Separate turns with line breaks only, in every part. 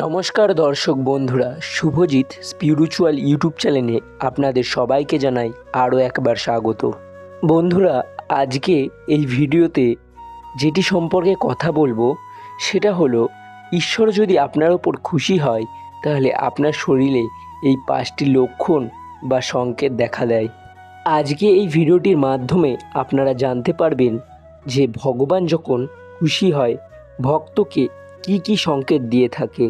নমস্কার দর্শক বন্ধুরা, শুভজিৎ স্পিরিচুয়াল ইউটিউব চ্যানেলে আপনাদের সবাইকে জানাই আরও একবার স্বাগত। বন্ধুরা, আজকে এই ভিডিওতে যেটি সম্পর্কে কথা বলব, সেটা হলো, ঈশ্বর যদি আপনার ওপর খুশি হয়, তাহলে আপনার শরীরে এই পাঁচটি লক্ষণ বা সংকেত দেখা দেয়। আজকে এই ভিডিওটির মাধ্যমে আপনারা জানতে পারবেন যে ভগবান যখন খুশি হয়, ভক্তকে কি কি সংকেত দিয়ে থাকে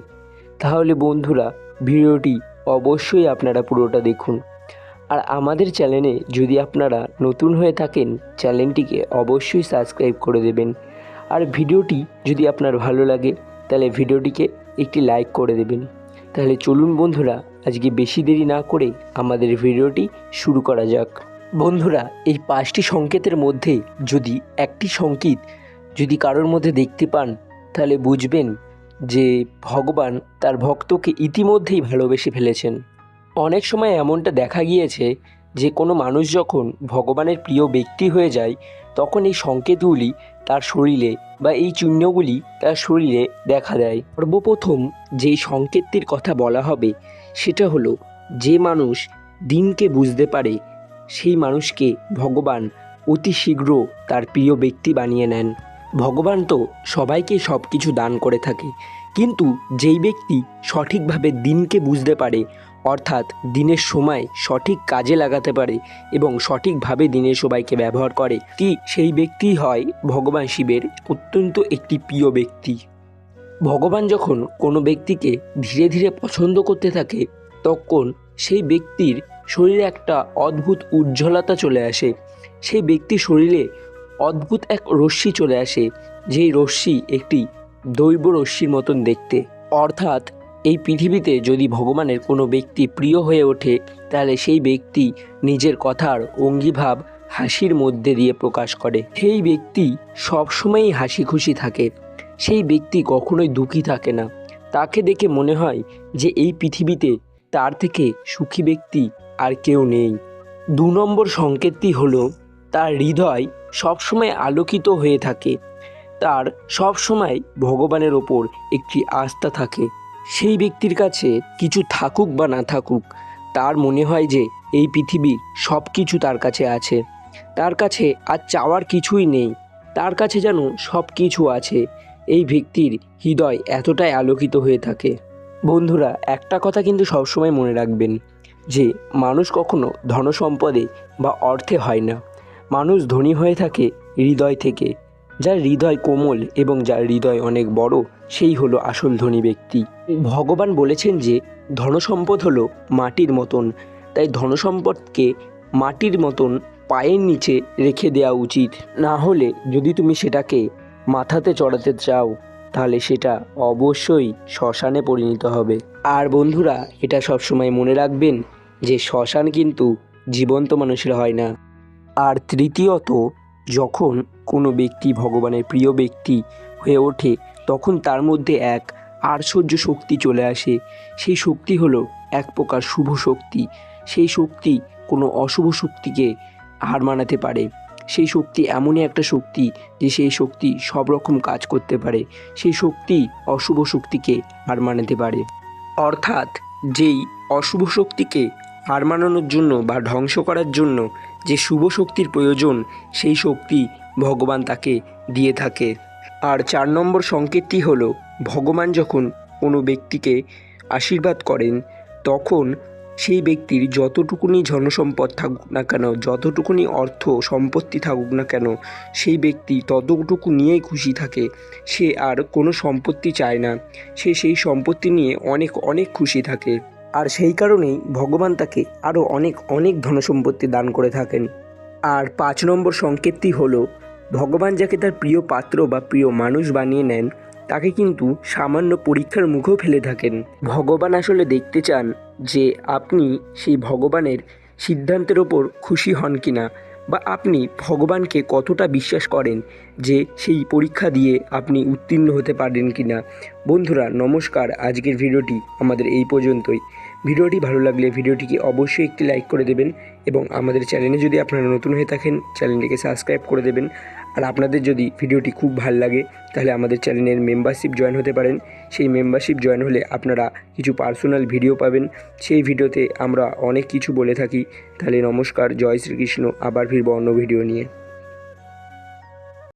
তাহলে বন্ধুরা, ভিডিওটি অবশ্যই আপনারা পুরোটা দেখুন। আর আমাদের চ্যানেলে যদি আপনারা নতুন হয়ে থাকেন, চ্যানেলটিকে অবশ্যই সাবস্ক্রাইব করে দেবেন। আর ভিডিওটি যদি আপনার ভালো লাগে, তাহলে ভিডিওটিকে একটি লাইক করে দেবেন। তাহলে চলুন বন্ধুরা, আজকে বেশি দেরি না করে আমাদের ভিডিওটি শুরু করা যাক। বন্ধুরা, এই পাঁচটি সংকেতের মধ্যে যদি একটি সংকেত যদি কারোর মধ্যে দেখতে পান, তাহলে বুঝবেন যে ভগবান তার ভক্তকে ইতিমধ্যেই ভালোবেসে ফেলেছেন। অনেক সময় এমনটা দেখা গিয়েছে যে কোনো মানুষ যখন ভগবানের প্রিয় ব্যক্তি হয়ে যায়, তখন এই সংকেতগুলি তার শরীরে বা এই চিহ্নগুলি তার শরীরে দেখা দেয়। সর্বপ্রথম যেই সংকেতটির কথা বলা হবে, সেটা হলো যে মানুষ দিনকে বুঝতে পারে, সেই মানুষকে ভগবান অতি শীঘ্র তার প্রিয় ব্যক্তি বানিয়ে নেন। ভগবান তো সবাইকে সব কিছু দান করে থাকে। কিন্তু যেই ব্যক্তি সঠিকভাবে দিনকে বুঝতে পারে, অর্থাৎ দিনের সময় সঠিক কাজে লাগাতে পারে এবং সঠিকভাবে দিনের সবাইকে ব্যবহার করে, কি সেই ব্যক্তি হয় ভগবান শিবের অত্যন্ত একটি প্রিয় ব্যক্তি। ভগবান যখন কোনো ব্যক্তিকে ধীরে ধীরে পছন্দ করতে থাকে, তখন সেই ব্যক্তির শরীরে একটা অদ্ভুত উজ্জ্বলতা চলে আসে। সেই ব্যক্তির শরীরে অদ্ভুত এক রশ্মি চলে আসে, যেই রশ্মি একটি দৈব রশ্মির মতন দেখতে। অর্থাৎ, এই পৃথিবীতে যদি ভগবানের কোনো ব্যক্তি প্রিয় হয়ে ওঠে, তাহলে সেই ব্যক্তি নিজের কথার অঙ্গিভাব হাসির মধ্যে দিয়ে প্রকাশ করে। সেই ব্যক্তি সবসময়ই হাসি খুশি থাকে। সেই ব্যক্তি কখনোই দুঃখী থাকে না। তাকে দেখে মনে হয় যে এই পৃথিবীতে তার থেকে সুখী ব্যক্তি আর কেউ নেই। দু নম্বর সংকেতটি হলো, তার হৃদয় সবসময় আলোকিত হয়ে থাকে। তার সবসময় ভগবানের ওপর একটি আস্থা থাকে। সেই ব্যক্তির কাছে কিছু থাকুক বা না থাকুক, তার মনে হয় যে এই পৃথিবী সব কিছু তার কাছে আছে। তার কাছে আর চাওয়ার কিছুই নেই। তার কাছে যেন সব কিছু আছে। এই ব্যক্তির হৃদয় এতটাই আলোকিত হয়ে থাকে। বন্ধুরা, একটা কথা কিন্তু সবসময় মনে রাখবেন যে, মানুষ কখনো ধনসম্পদে বা অর্থে হয় না। মানুষ ধনী হয়ে থাকে হৃদয় থেকে। যার হৃদয় কোমল এবং যার হৃদয় অনেক বড়, সেই হলো আসল ধনী ব্যক্তি। ভগবান বলেছেন যে, ধনসম্পদ হলো মাটির মতন। তাই ধনসম্পদকে মাটির মতন পায়ের নিচে রেখে দেওয়া উচিত। না হলে যদি তুমি সেটাকে মাথাতে চড়াতে চাও, তাহলে সেটা অবশ্যই শ্মশানে পরিণত হবে। আর বন্ধুরা, এটা সবসময় মনে রাখবেন যে, শ্মশান কিন্তু জীবন্ত মানুষের হয় না। আর তৃতীয়ত যখন কোনো ব্যক্তি ভগবানের প্রিয় ব্যক্তি হয়ে ওঠে, তখন তার মধ্যে এক আশ্চর্য শক্তি চলে আসে। সেই শক্তি হলো এক প্রকার শুভ শক্তি। সেই শক্তি কোনো অশুভ শক্তিকে হার মানাতে পারে। সেই শক্তি এমনই একটা শক্তি যে সেই শক্তি সব রকম কাজ করতে পারে। সেই শক্তি অশুভ শক্তিকে হার মানাতে পারে। অর্থাৎ যেই অশুভ শক্তিকে হার মানানোর জন্য বা ধ্বংস করার জন্য যে শুভ শক্তির প্রয়োজন, সেই শক্তি ভগবান তাকে দিয়ে থাকে। আর চার নম্বর সংকেতটি হলো, ভগবান যখন কোনো ব্যক্তিকে আশীর্বাদ করেন, তখন সেই ব্যক্তির যতটুকুনি ধনসম্পদ থাকুক না কেন, যতটুকুনি অর্থ সম্পত্তি থাকুক না কেন, সেই ব্যক্তি ততটুকু নিয়েই খুশি থাকে। সে আর কোনো সম্পত্তি চায় না। সে সেই সম্পত্তি নিয়ে অনেক অনেক খুশি থাকে। আর সেই কারণেই ভগবান তাকে আরও অনেক অনেক ধনসম্পত্তি দান করে থাকেন। আর পাঁচ নম্বর সংকেতটি হলো, ভগবান যাকে তার প্রিয় পাত্র বা প্রিয় মানুষ বানিয়ে নেন, তাকে কিন্তু সামান্য পরীক্ষার মুখেও ফেলে থাকেন। ভগবান আসলে দেখতে চান যে আপনি সেই ভগবানের সিদ্ধান্তের ওপর খুশি হন কি না বা আপনি ভগবানকে কতটা বিশ্বাস করেন যে সেই পরীক্ষা দিয়ে আপনি উত্তীর্ণ হতে পারেন কি না বন্ধুরা, নমস্কার। আজকের ভিডিওটি আমাদের এই পর্যন্তই। ভিডিওটি ভালো লাগলে ভিডিওটিকে অবশ্যই একটি লাইক করে দেবেন এবং আমাদের চ্যানেলে যদি আপনারা নতুন হয়ে থাকেন, চ্যানেলটিকে সাবস্ক্রাইব করে দেবেন। আর আপনাদের যদি ভিডিওটি খুব ভালো লাগে, তাহলে আমাদের চ্যানেলের মেম্বারশিপ জয়েন হতে পারেন। সেই মেম্বারশিপ জয়েন হলে আপনারা কিছু পার্সোনাল ভিডিও পাবেন। সেই ভিডিওতে আমরা অনেক কিছু বলে থাকি। তাহলে নমস্কার, জয় শ্রীকৃষ্ণ। আবার ফিরবো অন্য ভিডিও নিয়ে।